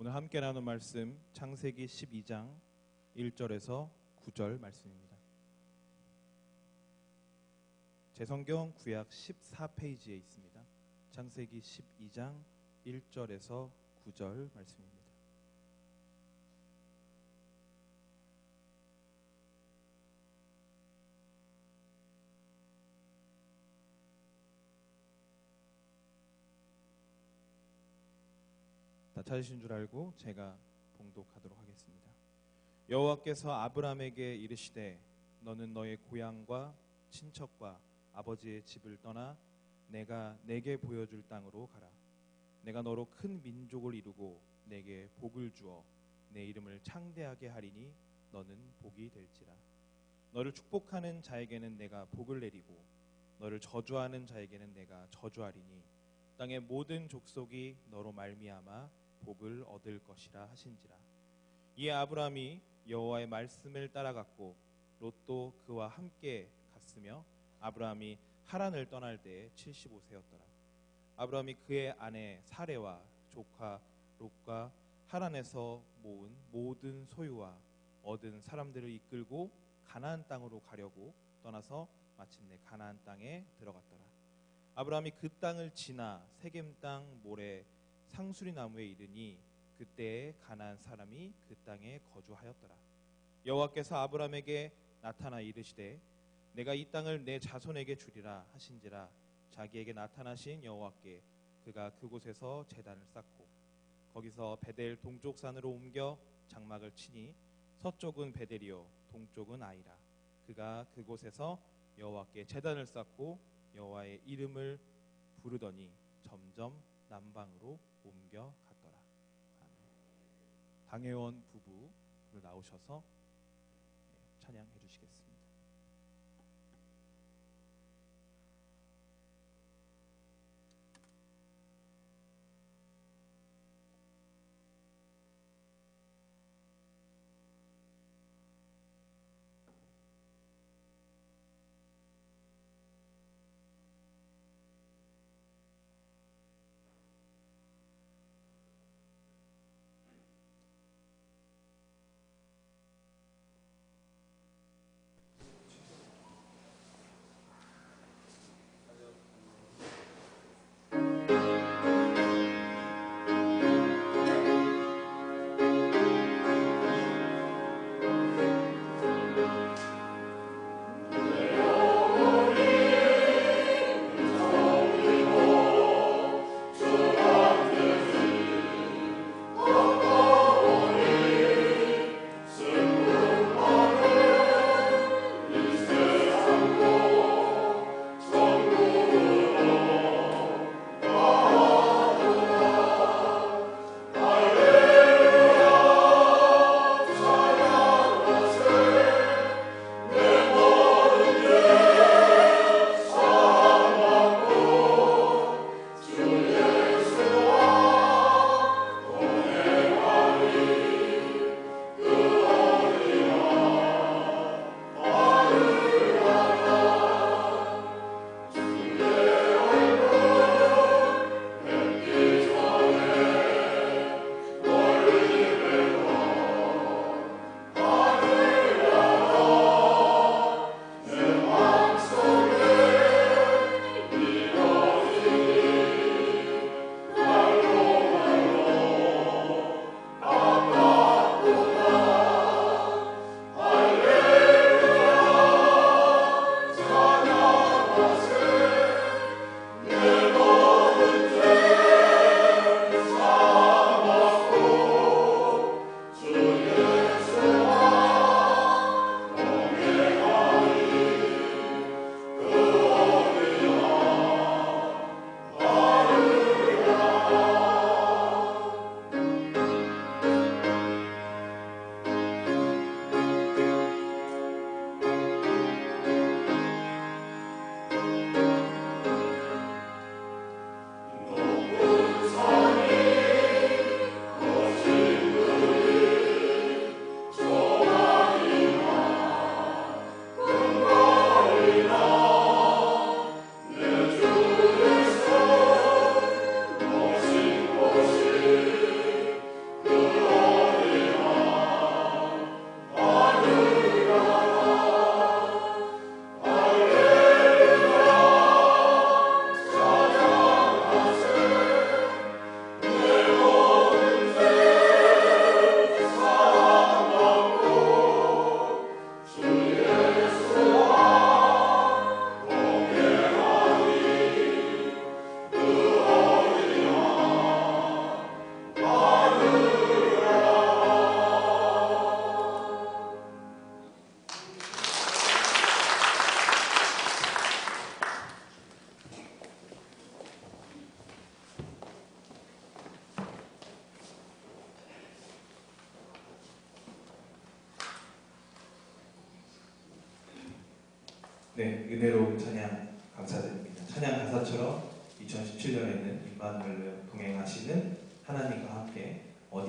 오늘 함께 나눈 말씀 창세기 12장 1절에서 9절 말씀입니다. 제 성경 구약 14페이지에 있습니다. 창세기 12장 1절에서 9절 말씀입니다. 다 찾으신 줄 알고 제가 봉독하도록 하겠습니다. 여호와께서 아브라함에게 이르시되 너는 너의 고향과 친척과 아버지의 집을 떠나 내가 내게 보여줄 땅으로 가라. 내가 너로 큰 민족을 이루고 내게 복을 주어 내 이름을 창대하게 하리니 너는 복이 될지라. 너를 축복하는 자에게는 내가 복을 내리고 너를 저주하는 자에게는 내가 저주하리니 땅의 모든 족속이 너로 말미암아 복을 얻을 것이라 하신지라. 이에 아브라함이 여호와의 말씀을 따라갔고 롯도 그와 함께 갔으며 아브라함이 하란을 떠날 때에 75세였더라. 아브라함이 그의 아내 사레와 조카 롯과 하란에서 모은 모든 소유와 얻은 사람들을 이끌고 가나안 땅으로 가려고 떠나서 마침내 가나안 땅에 들어갔더라. 아브라함이 그 땅을 지나 세겜 땅 모래 상수리 나무에 이르니 그때에 가나안 사람이 그 땅에 거주하였더라. 여호와께서 아브라함에게 나타나 이르시되 내가 이 땅을 내 자손에게 주리라 하신지라 자기에게 나타나신 여호와께 그가 그곳에서 제단을 쌓고 거기서 베델 동쪽 산으로 옮겨 장막을 치니 서쪽은 베델이요 동쪽은 아이라 그가 그곳에서 여호와께 제단을 쌓고 여호와의 이름을 부르더니 점점 남방으로 옮겨 갔더라. 당회원 부부 나오셔서 찬양해 주시겠습니다.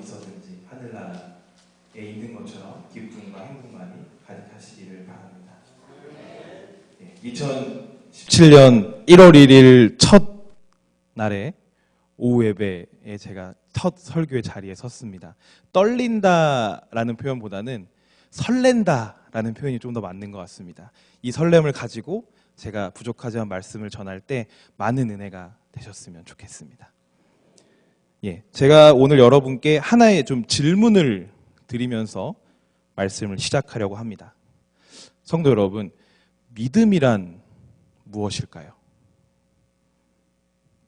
어디서든지 하늘나라에 있는 것처럼 기쁨과 행복만이 가득하시기를 바랍니다. 네, 2017년 1월 1일 첫 날에 오후 예배에 제가 첫 설교의 자리에 섰습니다. 떨린다라는 표현보다는 설렌다라는 표현이 좀 더 맞는 것 같습니다. 이 설렘을 가지고 제가 부족하지만 말씀을 전할 때 많은 은혜가 되셨으면 좋겠습니다. 예, 제가 오늘 여러분께 하나의 좀 질문을 드리면서 말씀을 시작하려고 합니다. 성도 여러분, 믿음이란 무엇일까요?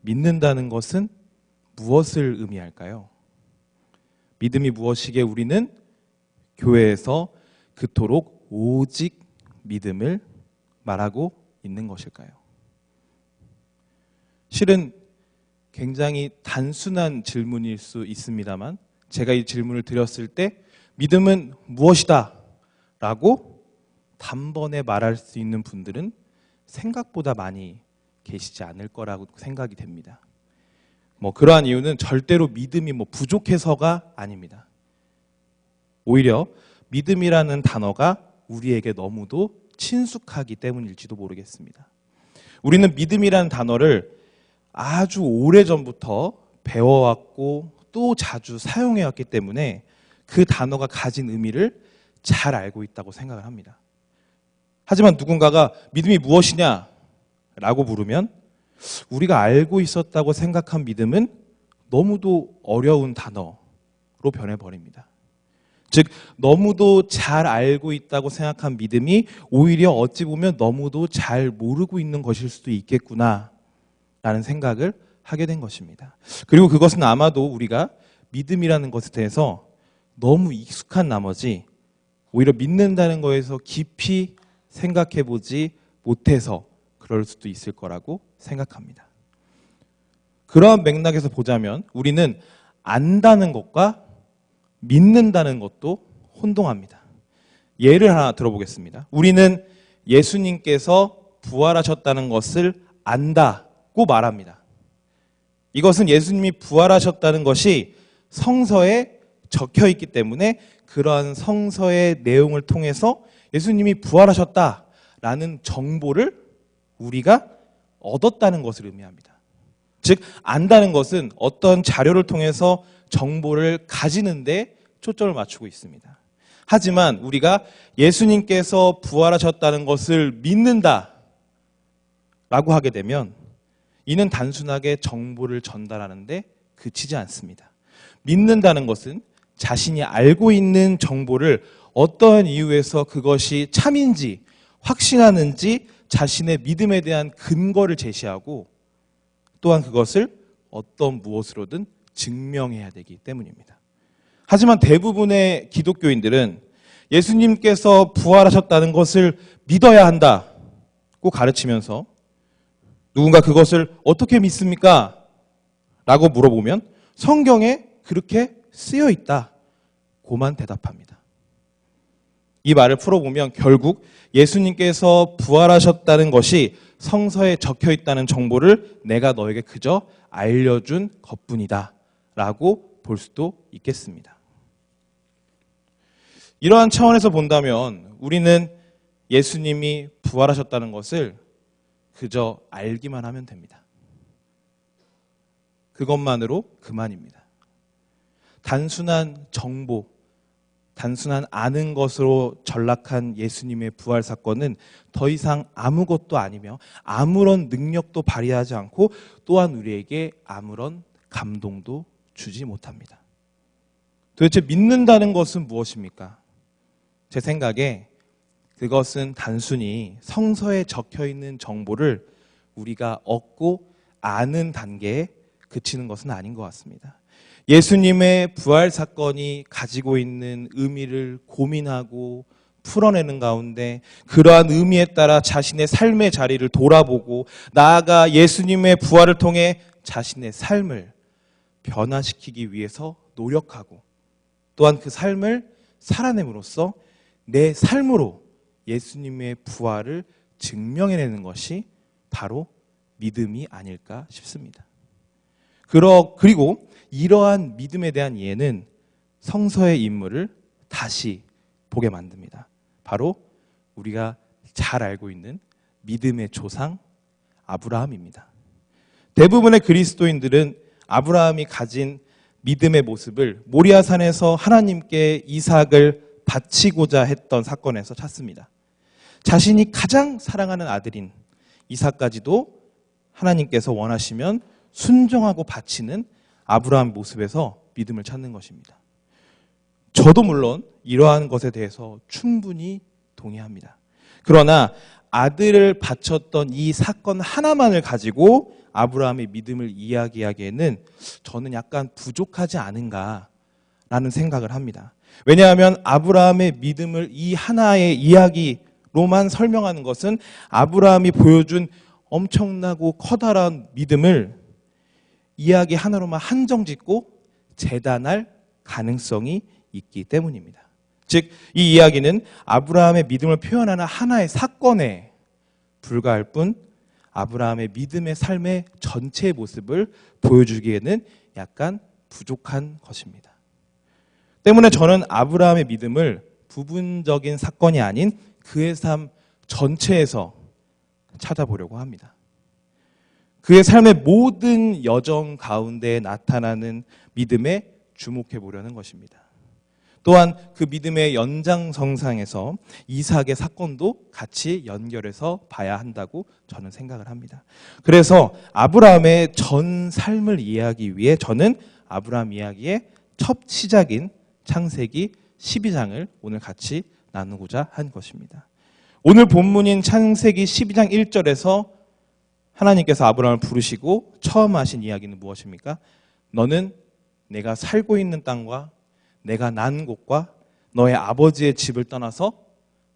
믿는다는 것은 무엇을 의미할까요? 믿음이 무엇이기에 우리는 교회에서 그토록 오직 믿음을 말하고 있는 것일까요? 실은 굉장히 단순한 질문일 수 있습니다만 제가 이 질문을 드렸을 때 믿음은 무엇이다 라고 단번에 말할 수 있는 분들은 생각보다 많이 계시지 않을 거라고 생각이 됩니다. 뭐 그러한 이유는 절대로 믿음이 뭐 부족해서가 아닙니다. 오히려 믿음이라는 단어가 우리에게 너무도 친숙하기 때문일지도 모르겠습니다. 우리는 믿음이라는 단어를 아주 오래 전부터 배워왔고 또 자주 사용해왔기 때문에 그 단어가 가진 의미를 잘 알고 있다고 생각을 합니다. 하지만 누군가가 믿음이 무엇이냐? 라고 물으면 우리가 알고 있었다고 생각한 믿음은 너무도 어려운 단어로 변해버립니다. 즉, 너무도 잘 알고 있다고 생각한 믿음이 오히려 어찌 보면 너무도 잘 모르고 있는 것일 수도 있겠구나, 라는 생각을 하게 된 것입니다. 그리고 그것은 아마도 우리가 믿음이라는 것에 대해서 너무 익숙한 나머지 오히려 믿는다는 거에서 깊이 생각해 보지 못해서 그럴 수도 있을 거라고 생각합니다. 그러한 맥락에서 보자면 우리는 안다는 것과 믿는다는 것도 혼동합니다. 예를 하나 들어보겠습니다. 우리는 예수님께서 부활하셨다는 것을 안다 고 말합니다. 이것은 예수님이 부활하셨다는 것이 성서에 적혀 있기 때문에 그러한 성서의 내용을 통해서 예수님이 부활하셨다라는 정보를 우리가 얻었다는 것을 의미합니다. 즉, 안다는 것은 어떤 자료를 통해서 정보를 가지는데 초점을 맞추고 있습니다. 하지만 우리가 예수님께서 부활하셨다는 것을 믿는다 라고 하게 되면 이는 단순하게 정보를 전달하는데 그치지 않습니다. 믿는다는 것은 자신이 알고 있는 정보를 어떠한 이유에서 그것이 참인지 확신하는지 자신의 믿음에 대한 근거를 제시하고 또한 그것을 어떤 무엇으로든 증명해야 되기 때문입니다. 하지만 대부분의 기독교인들은 예수님께서 부활하셨다는 것을 믿어야 한다고 가르치면서 누군가 그것을 어떻게 믿습니까? 라고 물어보면 성경에 그렇게 쓰여 있다. 고만 대답합니다. 이 말을 풀어보면 결국 예수님께서 부활하셨다는 것이 성서에 적혀 있다는 정보를 내가 너에게 그저 알려준 것뿐이다. 라고 볼 수도 있겠습니다. 이러한 차원에서 본다면 우리는 예수님이 부활하셨다는 것을 그저 알기만 하면 됩니다. 그것만으로 그만입니다. 단순한 정보, 단순한 아는 것으로 전락한 예수님의 부활 사건은 더 이상 아무것도 아니며 아무런 능력도 발휘하지 않고 또한 우리에게 아무런 감동도 주지 못합니다. 도대체 믿는다는 것은 무엇입니까? 제 생각에 그것은 단순히 성서에 적혀 있는 정보를 우리가 얻고 아는 단계에 그치는 것은 아닌 것 같습니다. 예수님의 부활 사건이 가지고 있는 의미를 고민하고 풀어내는 가운데 그러한 의미에 따라 자신의 삶의 자리를 돌아보고 나아가 예수님의 부활을 통해 자신의 삶을 변화시키기 위해서 노력하고 또한 그 삶을 살아냄으로써 내 삶으로 예수님의 부활을 증명해내는 것이 바로 믿음이 아닐까 싶습니다. 그러, 그리고 이러한 믿음에 대한 이해는 성서의 인물을 다시 보게 만듭니다. 바로 우리가 잘 알고 있는 믿음의 조상 아브라함입니다. 대부분의 그리스도인들은 아브라함이 가진 믿음의 모습을 모리아산에서 하나님께 이삭을 바치고자 했던 사건에서 찾습니다. 자신이 가장 사랑하는 아들인 이삭까지도 하나님께서 원하시면 순종하고 바치는 아브라함 모습에서 믿음을 찾는 것입니다. 저도 물론 이러한 것에 대해서 충분히 동의합니다. 그러나 아들을 바쳤던 이 사건 하나만을 가지고 아브라함의 믿음을 이야기하기에는 저는 약간 부족하지 않은가라는 생각을 합니다. 왜냐하면 아브라함의 믿음을 이 하나의 이야기 로만 설명하는 것은 아브라함이 보여준 엄청나고 커다란 믿음을 이야기 하나로만 한정 짓고 재단할 가능성이 있기 때문입니다. 즉, 이 이야기는 아브라함의 믿음을 표현하는 하나의 사건에 불과할 뿐 아브라함의 믿음의 삶의 전체 모습을 보여주기에는 약간 부족한 것입니다. 때문에 저는 아브라함의 믿음을 부분적인 사건이 아닌 그의 삶 전체에서 찾아보려고 합니다. 그의 삶의 모든 여정 가운데 나타나는 믿음에 주목해 보려는 것입니다. 또한 그 믿음의 연장성상에서 이삭의 사건도 같이 연결해서 봐야 한다고 저는 생각을 합니다. 그래서 아브라함의 전 삶을 이해하기 위해 저는 아브라함 이야기의 첫 시작인 창세기 12장을 오늘 같이 나누고자 한 것입니다. 오늘 본문인 창세기 12장 1절에서 하나님께서 아브라함을 부르시고 처음 하신 이야기는 무엇입니까? 너는 내가 살고 있는 땅과 내가 난 곳과 너의 아버지의 집을 떠나서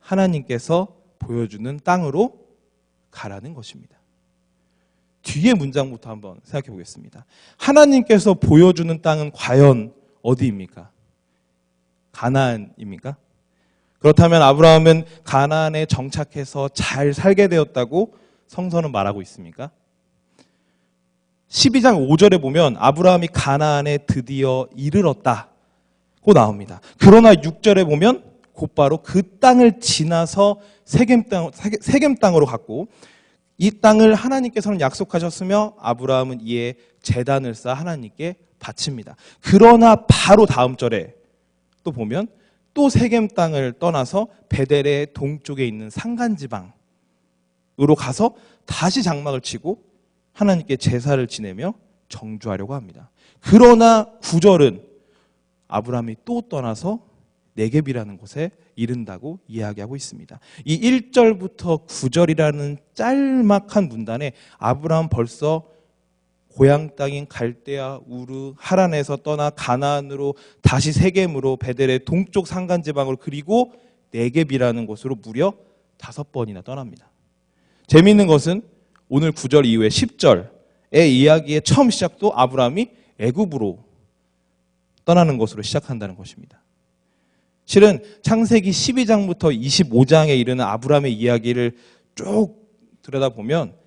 하나님께서 보여주는 땅으로 가라는 것입니다. 뒤에 문장부터 한번 생각해 보겠습니다. 하나님께서 보여주는 땅은 과연 어디입니까? 가나안입니까? 그렇다면 아브라함은 가나안에 정착해서 잘 살게 되었다고 성서는 말하고 있습니까? 12장 5절에 보면 아브라함이 가나안에 드디어 이르렀다. 고 나옵니다. 그러나 6절에 보면 곧바로 그 땅을 지나서 세겜 땅 세겜 땅으로 갔고 이 땅을 하나님께서는 약속하셨으며 아브라함은 이에 재단을 쌓아 하나님께 바칩니다. 그러나 바로 다음 절에 또 보면 또 세겜 땅을 떠나서 베델의 동쪽에 있는 산간 지방으로 가서 다시 장막을 치고 하나님께 제사를 지내며 정주하려고 합니다. 그러나 9절은 아브라함이 또 떠나서 네겝이라는 곳에 이른다고 이야기하고 있습니다. 이 1절부터 9절이라는 짤막한 문단에 아브라함 벌써 고향 땅인 갈대아 우르 하란에서 떠나 가나안으로 다시 세겜으로 베델의 동쪽 산간 지방으로 그리고 네겝이라는 곳으로 무려 다섯 번이나 떠납니다. 재미있는 것은 오늘 9절 이후에 10절의 이야기의 처음 시작도 아브라함이 애굽으로 떠나는 것으로 시작한다는 것입니다. 실은 창세기 12장부터 25장에 이르는 아브라함의 이야기를 쭉 들여다보면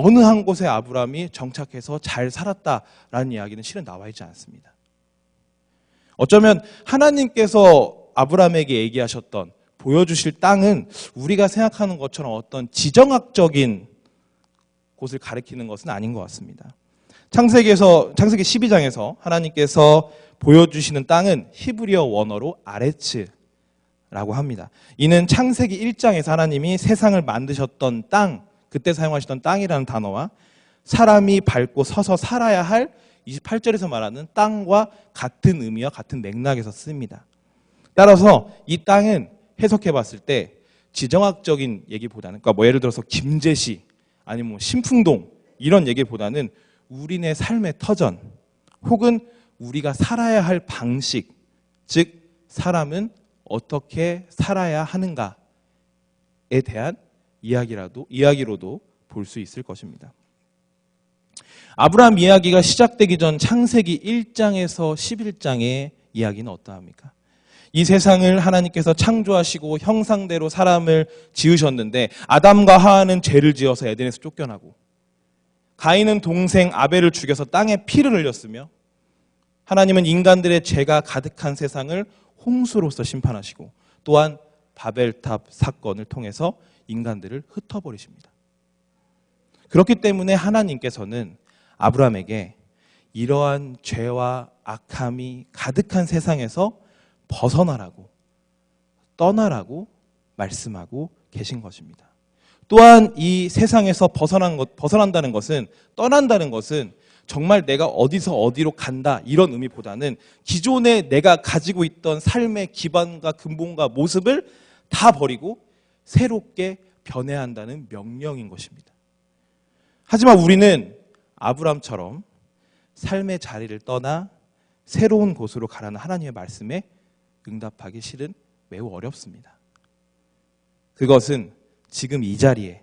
어느 한 곳에 아브라함이 정착해서 잘 살았다라는 이야기는 실은 나와 있지 않습니다. 어쩌면 하나님께서 아브라함에게 얘기하셨던 보여주실 땅은 우리가 생각하는 것처럼 어떤 지정학적인 곳을 가리키는 것은 아닌 것 같습니다. 창세기에서 창세기 12장에서 하나님께서 보여주시는 땅은 히브리어 원어로 아레츠라고 합니다. 이는 창세기 1장에서 하나님이 세상을 만드셨던 땅, 그때 사용하시던 땅이라는 단어와 사람이 밟고 서서 살아야 할 28절에서 말하는 땅과 같은 의미와 같은 맥락에서 씁니다. 따라서 이 땅은 해석해 봤을 때 지정학적인 얘기보다는 그러니까 뭐 예를 들어서 김제시 아니면 뭐 신풍동 이런 얘기보다는 우리네 삶의 터전 혹은 우리가 살아야 할 방식, 즉 사람은 어떻게 살아야 하는가에 대한 이야기라도 이야기로도 볼 수 있을 것입니다. 아브라함 이야기가 시작되기 전 창세기 1장에서 11장의 이야기는 어떠합니까? 이 세상을 하나님께서 창조하시고 형상대로 사람을 지으셨는데 아담과 하와는 죄를 지어서 에덴에서 쫓겨나고 가인은 동생 아벨을 죽여서 땅에 피를 흘렸으며 하나님은 인간들의 죄가 가득한 세상을 홍수로서 심판하시고 또한 바벨탑 사건을 통해서 인간들을 흩어버리십니다. 그렇기 때문에 하나님께서는 아브라함에게 이러한 죄와 악함이 가득한 세상에서 벗어나라고 떠나라고 말씀하고 계신 것입니다. 또한 이 세상에서 벗어난 것, 벗어난다는 것은 떠난다는 것은 정말 내가 어디서 어디로 간다 이런 의미보다는 기존에 내가 가지고 있던 삶의 기반과 근본과 모습을 다 버리고 새롭게 변해야 한다는 명령인 것입니다. 하지만 우리는 아브람처럼 삶의 자리를 떠나 새로운 곳으로 가라는 하나님의 말씀에 응답하기 실은 매우 어렵습니다. 그것은 지금 이 자리에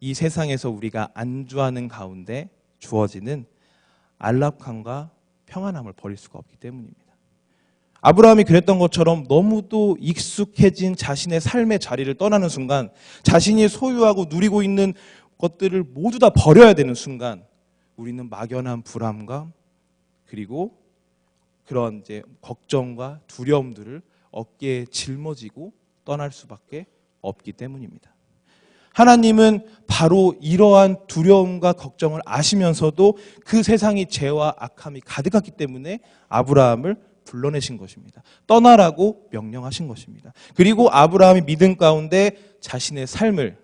이 세상에서 우리가 안주하는 가운데 주어지는 안락함과 평안함을 버릴 수가 없기 때문입니다. 아브라함이 그랬던 것처럼 너무도 익숙해진 자신의 삶의 자리를 떠나는 순간 자신이 소유하고 누리고 있는 것들을 모두 다 버려야 되는 순간 우리는 막연한 불안감 그리고 그런 이제 걱정과 두려움들을 어깨에 짊어지고 떠날 수밖에 없기 때문입니다. 하나님은 바로 이러한 두려움과 걱정을 아시면서도 그 세상이 죄와 악함이 가득했기 때문에 아브라함을 불러내신 것입니다. 떠나라고 명령하신 것입니다. 그리고 아브라함이 믿음 가운데 자신의 삶을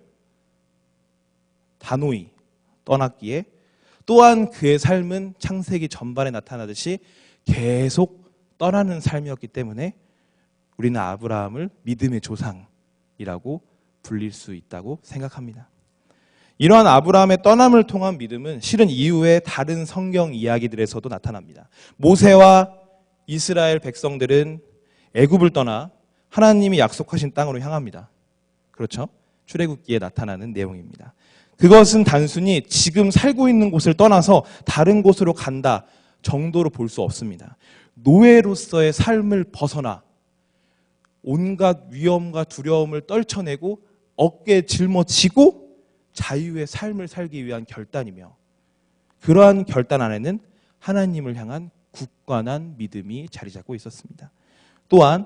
단호히 떠났기에 또한 그의 삶은 창세기 전반에 나타나듯이 계속 떠나는 삶이었기 때문에 우리는 아브라함을 믿음의 조상이라고 불릴 수 있다고 생각합니다. 이러한 아브라함의 떠남을 통한 믿음은 실은 이후에 다른 성경 이야기들에서도 나타납니다. 모세와 이스라엘 백성들은 애굽을 떠나 하나님이 약속하신 땅으로 향합니다. 그렇죠? 출애굽기에 나타나는 내용입니다. 그것은 단순히 지금 살고 있는 곳을 떠나서 다른 곳으로 간다 정도로 볼 수 없습니다. 노예로서의 삶을 벗어나 온갖 위험과 두려움을 떨쳐내고 어깨에 짊어지고 자유의 삶을 살기 위한 결단이며 그러한 결단 안에는 하나님을 향한 굳건한 믿음이 자리 잡고 있었습니다. 또한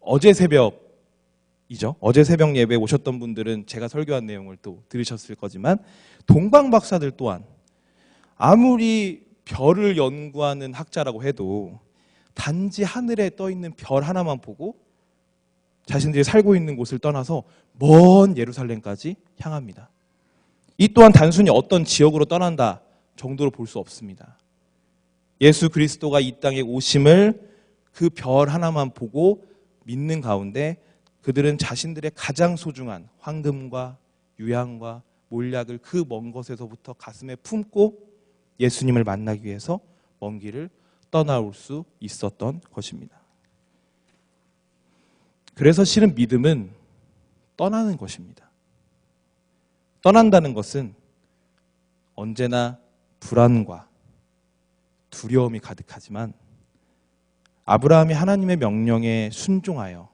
어제 새벽이죠. 어제 새벽 예배에 오셨던 분들은 제가 설교한 내용을 또 들으셨을 거지만 동방 박사들 또한 아무리 별을 연구하는 학자라고 해도 단지 하늘에 떠 있는 별 하나만 보고 자신들이 살고 있는 곳을 떠나서 먼 예루살렘까지 향합니다. 이 또한 단순히 어떤 지역으로 떠난다 정도로 볼 수 없습니다. 예수 그리스도가 이 땅에 오심을 그 별 하나만 보고 믿는 가운데 그들은 자신들의 가장 소중한 황금과 유향과 몰약을 그 먼 곳에서부터 가슴에 품고 예수님을 만나기 위해서 먼 길을 떠나올 수 있었던 것입니다. 그래서 실은 믿음은 떠나는 것입니다. 떠난다는 것은 언제나 불안과 두려움이 가득하지만 아브라함이 하나님의 명령에 순종하여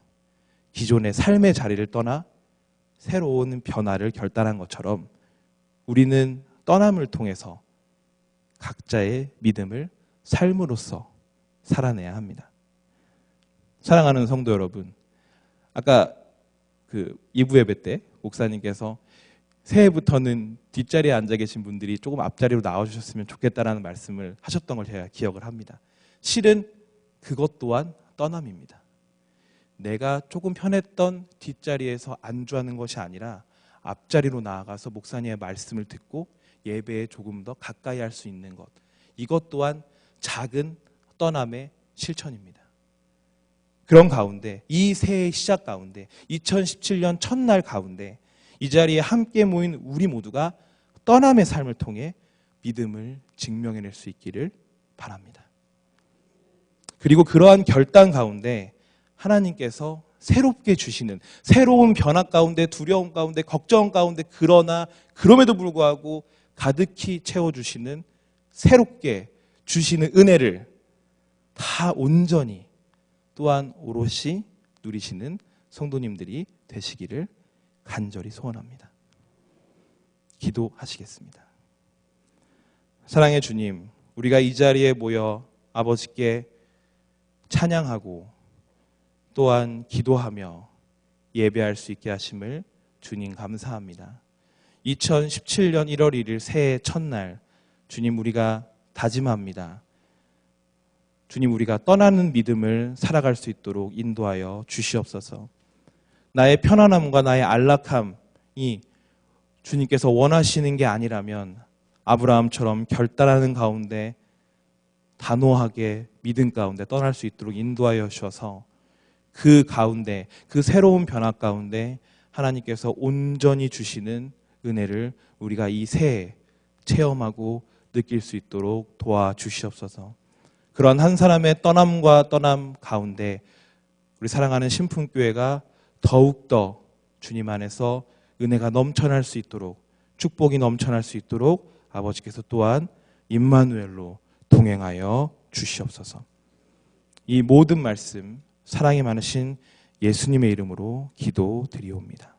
기존의 삶의 자리를 떠나 새로운 변화를 결단한 것처럼 우리는 떠남을 통해서 각자의 믿음을 삶으로써 살아내야 합니다. 사랑하는 성도 여러분, 아까 그 2부 예배 때 목사님께서 새해부터는 뒷자리에 앉아 계신 분들이 조금 앞자리로 나와주셨으면 좋겠다라는 말씀을 하셨던 걸 제가 기억을 합니다. 실은 그것 또한 떠남입니다. 내가 조금 편했던 뒷자리에서 안주하는 것이 아니라 앞자리로 나아가서 목사님의 말씀을 듣고 예배에 조금 더 가까이 할 수 있는 것. 이것 또한 작은 떠남의 실천입니다. 그런 가운데 이 새해 시작 가운데 2017년 첫날 가운데 이 자리에 함께 모인 우리 모두가 떠남의 삶을 통해 믿음을 증명해낼 수 있기를 바랍니다. 그리고 그러한 결단 가운데 하나님께서 새롭게 주시는 새로운 변화 가운데 두려움 가운데 걱정 가운데 그러나 그럼에도 불구하고 가득히 채워주시는 새롭게 주시는 은혜를 다 온전히 또한 오롯이 누리시는 성도님들이 되시기를 간절히 소원합니다. 기도하시겠습니다. 사랑의 주님, 우리가 이 자리에 모여 아버지께 찬양하고 또한 기도하며 예배할 수 있게 하심을 주님 감사합니다. 2017년 1월 1일 새해 첫날 주님 우리가 다짐합니다. 주님 우리가 떠나는 믿음을 살아갈 수 있도록 인도하여 주시옵소서. 나의 편안함과 나의 안락함이 주님께서 원하시는 게 아니라면 아브라함처럼 결단하는 가운데 단호하게 믿음 가운데 떠날 수 있도록 인도하여 주셔서 그 가운데 그 새로운 변화 가운데 하나님께서 온전히 주시는 은혜를 우리가 이 새해 체험하고 느낄 수 있도록 도와주시옵소서. 그런 한 사람의 떠남과 떠남 가운데 우리 사랑하는 신풍교회가 더욱더 주님 안에서 은혜가 넘쳐날 수 있도록 축복이 넘쳐날 수 있도록 아버지께서 또한 임마누엘로 동행하여 주시옵소서. 이 모든 말씀 사랑이 많으신 예수님의 이름으로 기도드리옵니다.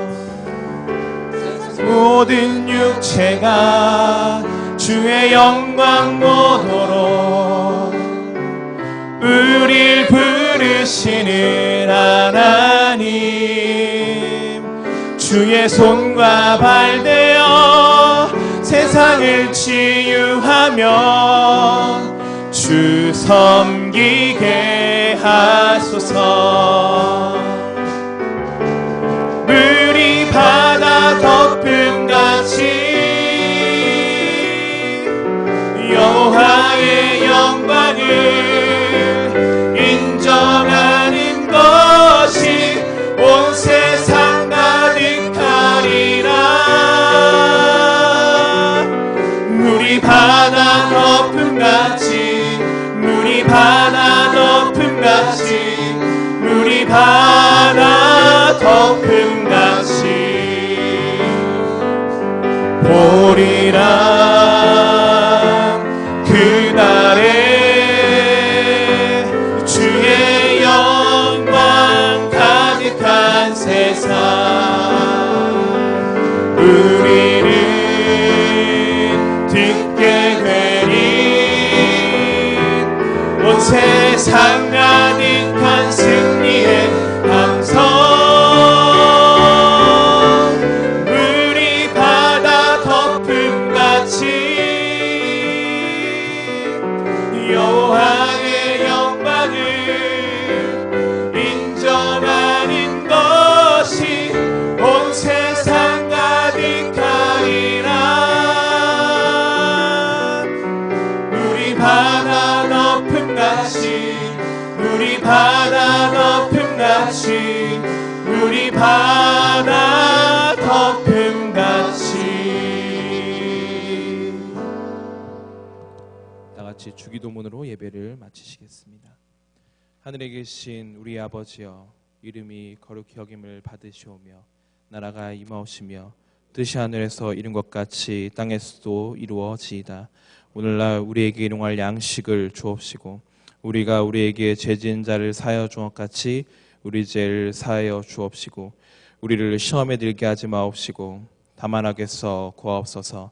모든 육체가 주의 영광 보도록 우릴 부르시는 하나님. 주의 손과 발 되어 세상을 치유하며 주 섬기게 하소서 덮음 같이 보리라 그날에 주의 영광 가득한 세상. 우리는 듣게 되리 온 세상 가득 같이 주기도문으로 예배를 마치시겠습니다. 하늘에 계신 우리 아버지여 이름이 거룩히 여김을 받으시오며 나라가 임하오시며 뜻이 하늘에서 이룬 것 같이 땅에서도 이루어지이다. 오늘날 우리에게 일용할 양식을 주옵시고 우리가 우리에게 죄진 자를 준것 같이 우리 죄를 사하여 주옵시고 우리를 시험에 들게 하지 마옵시고 다만 악에서 구하옵소서